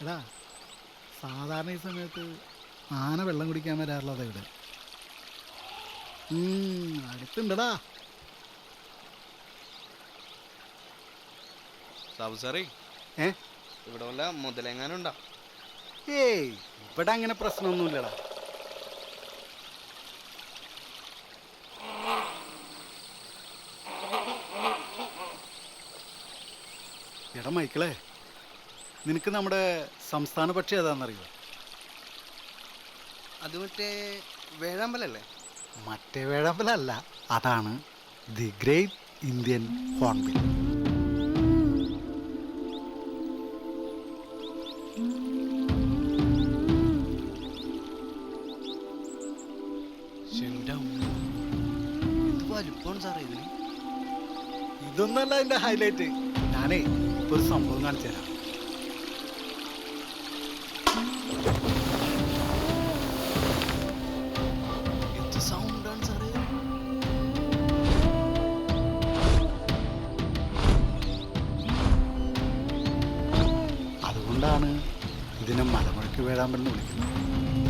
എടാ സാധാരണ ഈ സമയത്ത് ആന വെള്ളം കുടിക്കാൻ വരാറുള്ളത് ഇവിടെ. അടുത്തുണ്ടടാ. സാബു സാറേ ഏ? ഇവിടെ വല്ല മുതലെങ്ങാനും ഉണ്ടോ ഏയ് ഇവിടെ അങ്ങനെ പ്രശ്നമൊന്നുമില്ലടാ. എടാ മൈക്കിളെ. നിനക്ക് നമ്മുടെ സംസ്ഥാന പക്ഷി ഏതാണെന്നറിയോ? അത് മറ്റേ വേഴാമ്പലല്ലേ? മറ്റേ വേഴാമ്പലല്ല അതാണ് ദി ഗ്രേറ്റ് ഇന്ത്യൻ ഹോൺബിൽ. ഇതൊന്നല്ല അതിന്റെ ഹൈലൈറ്റ് ഞാനേ ഇപ്പൊ ഒരു സംഭവം കാണിച്ചു തരാം അതുകൊണ്ടാണ് ഇതിനെ മലമുഴക്ക് വേഴാമ്പെന്ന് വിളിക്കുന്നത്